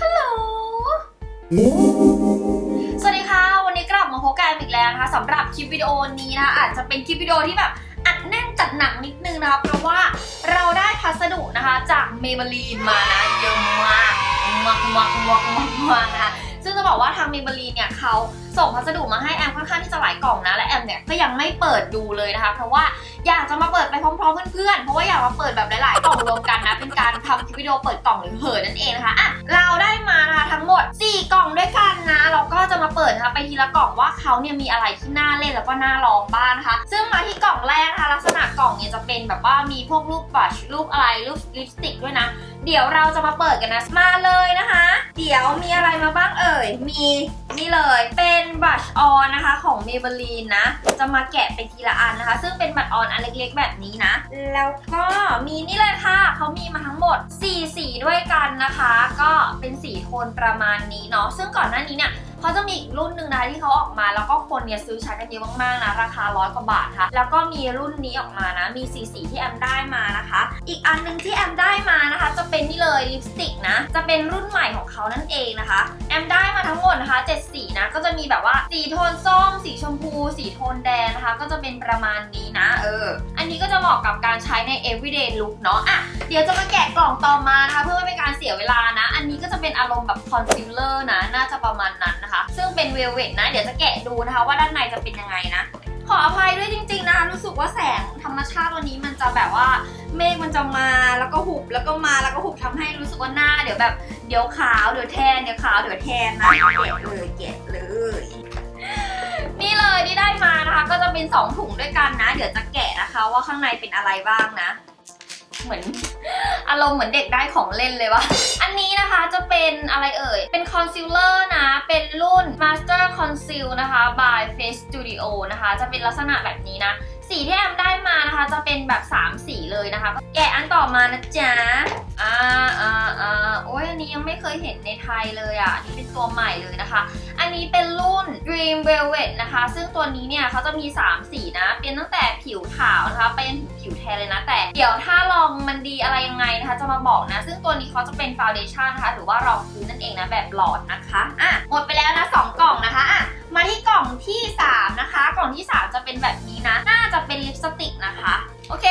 ฮัลโหล สวัสดีค่ะ วันนี้กลับมาพบกันอีกแล้วนะคะสำหรับคลิปวิดีโอนี้นะคะอาจจะเป็นคลิปวิดีโอที่แบบอัดแน่นจัดหนักนิดนึงนะคะเพราะว่าเราได้พัสดุนะคะจากเมเบลีนมานะเยอะมากมากมากมากมากมากนะคะซึ่งจะบอกว่าทางเมเบลีนเนี่ยเขาส่งพัสดุมาให้แอมค่อนข้างที่จะหลายกล่องนะและแอมเนี่ยก็ยังไม่เปิดดูเลยนะคะ เพราะว่า อยากจะมาเปิดไปพร้อมๆเพื่อนๆ เพราะว่าอยากมาเปิดแบบหลายๆกล่องรวมกันนะ เป็นการทำคลิปวิดีโอเปิดกล่องหรือเผยนั่นเองนะคะอะเราได้มานะคะทั้งหมด 4กล่อง จะมาเปิดนะคะไปทีละกล่องว่าเขาเนี่ยมีอะไรที่น่าเล่นแล้วก็น่าลองบ้างนะคะ ซึ่งมาที่กล่องแรกนะคะลักษณะกล่องเนี่ยจะเป็นแบบว่ามีพวกรูปบัชรูปอะไรรูปลิปสติกด้วยนะ เดี๋ยวเราจะมาเปิดกันนะมาเลยนะคะ เดี๋ยวมีอะไรมาบ้างเอ่ย มีนี่เลยเป็นบัชออนนะคะของ Maybelline นะ จะมาแกะไปทีละอันนะคะ ซึ่งเป็นบัตรออนอันเล็กๆ แบบนี้นะ แล้วก็มีนี่เลยค่ะเขามีมาทั้งหมด 4 สีด้วยกันนะคะ ก็เป็นสีโทนประมาณนี้เนาะซึ่งก่อนหน้านี้เนี่ย เขาจะมีอีกรุ่นหนึ่งนะที่เขาออกมา แล้วก็คนเนี่ยซื้อใช้กันเยอะมากๆนะราคาร้อยกว่าบาทค่ะแล้วก็มีรุ่นนี้ออกมานะมีสีสีที่แอมได้มานะคะ อีกอันหนึงที่แอมได้มานะคะ จะเป็นนี่เลยลิปสติกนะจะเป็นรุ่นใหม่ของเขานั่นเองนะคะ แอมได้มาทั้งหมดนะคะ7สีนะก็จะมีแบบว่าสีโทนส้ม สีชมพู สีโทนแดงนะคะ ก็จะเป็นประมาณนี้นะ เออ อันนี้ก็จะเหมาะกับการใช้ใน everyday look เนาะอะเดี๋ยวจะมาแกะกล่องต่อมานะคะ เพื่อไม่เป็นการเสียเวลานะ อันนี้ก็จะเป็นอารมณ์แบบ concealer นะ น่าจะประมาณนั้น เป็น velvet นะ เดี๋ยวจะแกะดูนะคะว่าด้านในจะเป็นยังไงนะ ขออภัยด้วยจริง ๆนะคะรู้สึกว่าแสงธรรมชาติวันนี้มันจะแบบว่าเมฆมันจะมาแล้วก็หุบแล้วก็มาแล้วก็หุบทำให้รู้สึกว่าหน้า เดี๋ยวแบบเดี๋ยวขาวเดี๋ยวแทนเดี๋ยวขาวเดี๋ยวแทนนะแกะเลยแกะเลยนี่เลยที่ได้มานะคะ ก็จะเป็นสองถุงด้วยกันนะ เดี๋ยวจะแกะนะคะ ว่าข้างในเป็นอะไรบ้างนะ เหมือนอารมณ์เหมือนเด็กได้ของเล่นเลยวะอันนี้นะคะจะเป็นอะไรเอ่ย เป็นคอนซีลเลอร์ เป็นรุ่น Master Conceal นะคะ by Face Studio นะคะ จะเป็นลักษณะแบบนี้นะ สีที่แอมได้มานะคะจะเป็นแบบ 3 สีเลยนะคะ แกะอันต่อมานะจ๊ะ อ่าอ่าอ่าโอ้ยอันนี้ยังไม่เคยเห็นในไทยเลยอะ อันนี้เป็นตัวใหม่เลยนะคะ อันนี้เป็นรุ่น Dream Velvet นะคะ ซึ่งตัวนี้เนี่ยเขาจะมี 3 สีนะ เป็นตั้งแต่ผิวขาวนะคะไปจนถึงผิวแทนเลยนะ แต่เดี๋ยวถ้าลองมันดีอะไร นะคะจะมาบอกนะ ซึ่งตัวนี้เขาจะเป็น Foundation นะคะ หรือว่ารองพื้นนั่นเองนะแบบหลอดนะคะอะหมดไปแล้วนะ2กล่องนะคะอะมาที่กล่องที่ 3 นะคะ กล่องที่ 3 จะเป็นแบบนี้นะ น่าจะเป็นลิปสติกนะคะ โอเค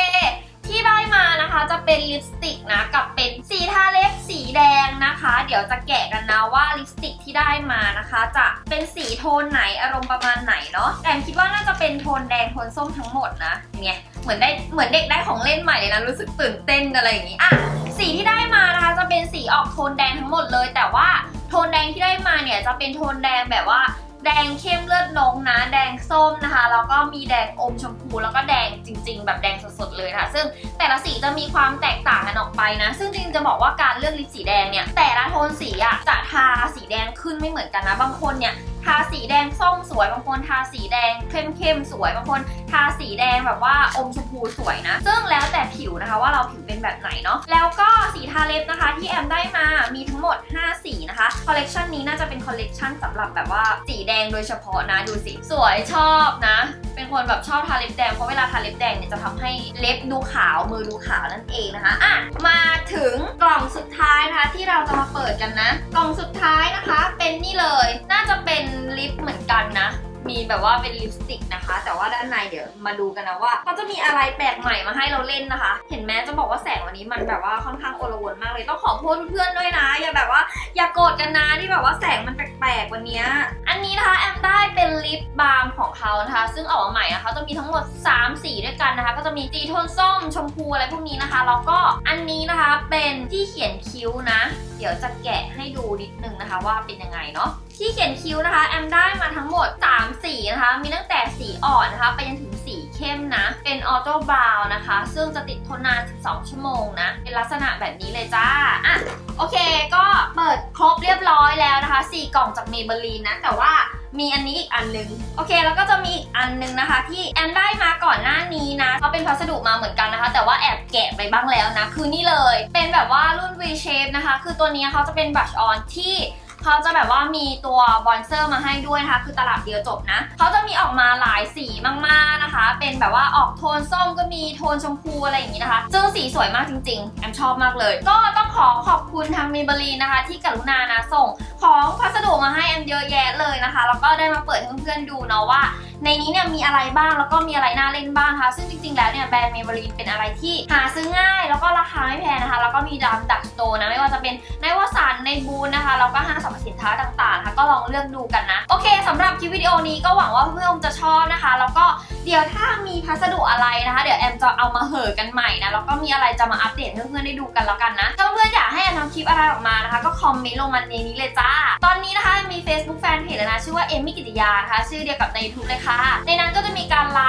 ที่ได้มานะคะจะเป็นลิปสติกนะกับเป็นสีทาเล็บสีแดงนะคะ เดี๋ยวจะแกะกันนะว่าลิปสติกที่ได้มานะคะ จะเป็นสีโทนไหนอารมณ์ประมาณไหนเนาะแต่คิดว่าน่าจะเป็นโทนแดงโทนส้มทั้งหมดนะเนี่ย เหมือนได้เหมือนเด็กได้ของเล่นใหม่เลยนะรู้สึกตื่นเต้นอะไรอย่างนี้อะสีที่ได้มานะคะจะเป็นสีออกโทนแดงทั้งหมดเลย แต่ว่าโทนแดงที่ได้มาเนี่ยจะเป็นโทนแดงแบบว่าแดงเข้มเลือดนงนะ แดงส้มนะคะ แล้วก็มีแดงอมชมพู แล้วก็แดงจริง ๆ แบบแดงสดๆเลยค่ะ ซึ่งแต่ละสีจะมีความแตกต่างกันออกไปนะ ซึ่งจริงจะบอกว่าการเลือกลิปสีแดงเนี่ย แต่ละโทนสีอะจะทาสีแดงขึ้นไม่เหมือนกันนะ บางคนเนี่ย ทาสีแดงส้มสวยบางคนทาสีแดงเข้มๆสวยบางคนทาสีแดงแบบว่าอมชมพูสวยนะ ซึ่งแล้วแต่ผิวนะคะว่าเราผิวเป็นแบบไหนเนาะแล้วก็สีทาเล็บนะคะที่แอมได้มามีทั้งหมด 5 สีนะคะคอลเลกชันนี้น่าจะเป็นคอลเลกชันสำหรับแบบว่าสีแดงโดยเฉพาะนะดูสิสวยชอบนะ เป็นคนแบบชอบทาเล็บแดงเพราะเวลาทาเล็บแดงเนี่ยจะทำให้เล็บดูขาวมือดูขาวนั่นเองนะคะอะมาถึงกล่องสุดท้าย ที่เราจะมาเปิดกันนะ กล่องสุดท้ายนะคะ เป็นนี่เลย น่าจะเป็นลิปเหมือนกันนะ มีแบบว่าเป็นลิปสติกนะคะ แต่ว่าด้านในเดี๋ยวมาดูกันนะว่าเขาจะมีอะไรแปลกใหม่มาให้เราเล่นนะคะ เห็นไหมจะบอกว่าแสงวันนี้มันแบบว่าค่อนข้างโอลวนมากเลยต้องขอโทษเพื่อนด้วยนะ อย่าแบบว่าอย่าโกรธกันนะที่แบบว่าแสงมันแปลกๆวันนี้อันนี้นะคะแอมได้เป็นลิปบาล์มของเขานะคะ ซึ่งออกมาใหม่นะคะจะมีทั้งหมด 3 สีด้วยกันนะคะ ก็จะมีสีโทนส้มชมพูอะไรพวกนี้นะคะแล้วก็อันนี้นะคะเป็นที่เขียนคิ้วนะ เดี๋ยวจะแกะให้ดูนิดนึงนะคะว่าเป็นยังไงเนาะ ที่เขียนคิ้วนะคะ แอมได้มาทั้งหมด 3 สีนะคะ มีตั้งแต่สีอ่อนนะคะ ไปจนถึงสีเข้มนะ เป็นออโต้บราวนะคะ ซึ่งจะติดทนนาน 12 ชั่วโมงนะ เป็นลักษณะแบบนี้เลยจ้า อะ โอเค ก็เปิดครบเรียบร้อยแล้วนะคะ 4 กล่องจากเมเบลีนนะ แต่ว่ามีอันนี้อีกอันนึง โอเค แล้วก็จะมีอีกอันนึงนะคะ ที่แอมได้มาก่อนหน้านี้นะเขาเป็นพัสดุมาเหมือนกันนะคะ แต่ว่าแอบแกะไปบ้างแล้วนะ คือนี่เลย เป็นแบบว่ารุ่น V shape นะคะ คือตัวนี้เขาจะเป็นบัชออนที่ เขาจะแบบว่ามีตัวบอนเซอร์มาให้ด้วยนะคะ คือตลับเดียวจบนะ เขาจะมีออกมาหลายสีมากๆนะคะ เป็นแบบว่าออกโทนส้มก็มีโทนชมพูอะไรอย่างนี้นะคะ ซึ่งสีสวยมากจริงๆ แอมชอบมากเลย ก็ต้องขอขอบคุณทางมีเบลีนะคะ ที่กรุณานะส่งของพัสดุมาให้แอมเยอะแยะเลยนะคะ แล้วก็ได้มาเปิดให้เพื่อนๆดูเนาะว่า ในนี้เนี่ยมีอะไรบ้างแล้วก็มีอะไรน่าเล่นบ้างคะซึ่งจริงๆแล้วเนี่ยแบรนด์เมเบลีนเป็นอะไรที่หาซื้อง่าย แล้วก็ราคาไม่แพงนะคะ แล้วก็มีดามดักสโตร์นะไม่ว่าจะเป็นในวสานใน บูนนะคะแล้วก็ห้างสรรพสินค้าต่างๆนะคะก็ลองเลือกดูกันนะ โอเคสำหรับคลิปวิดีโอนี้ก็หวังว่าเพื่อนๆจะชอบนะคะ แล้วก็เดี๋ยวถ้ามีพัสดุอะไรนะคะ เดี๋ยวแอมจะเอามาเหอกันใหม่นะแล้วก็มีอะไรจะมาอัปเดตให้เพื่อนๆได้ดูกันแล้วกันนะถ้าเพื่อนๆอยากให้แอมทำคลิปอะไรออกมานะคะ ก็คอมเมนต์ลงมาในนี้เลยจ้า ตอนนี้นะคะมี Facebook Fanpage แล้วนะชื่อว่าเอมมี่กิติยานะคะชื่อเดียวกับใน YouTube เลยค่ะในนั้นก็จะมีการไล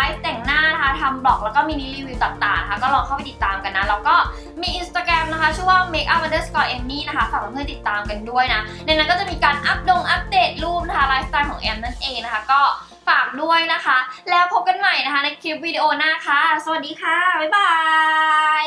บล็อกแล้วก็มินิรีวิวต่างๆนะคะก็ลองเข้าไปติดตามกันนะ แล้วก็มี Instagram นะคะ ชื่อว่า makeup underscore emmy นะคะฝากเพื่อนๆติดตามกันด้วยนะ ในนั้นก็จะมีการอัปดงอัปเดตรูปนะคะไลฟ์สไตล์ของแอมนั่นเองนะคะ ก็ฝากด้วยนะคะ แล้วพบกันใหม่นะคะในคลิปวิดีโอหน้าค่ะ สวัสดีค่ะ บ๊ายบาย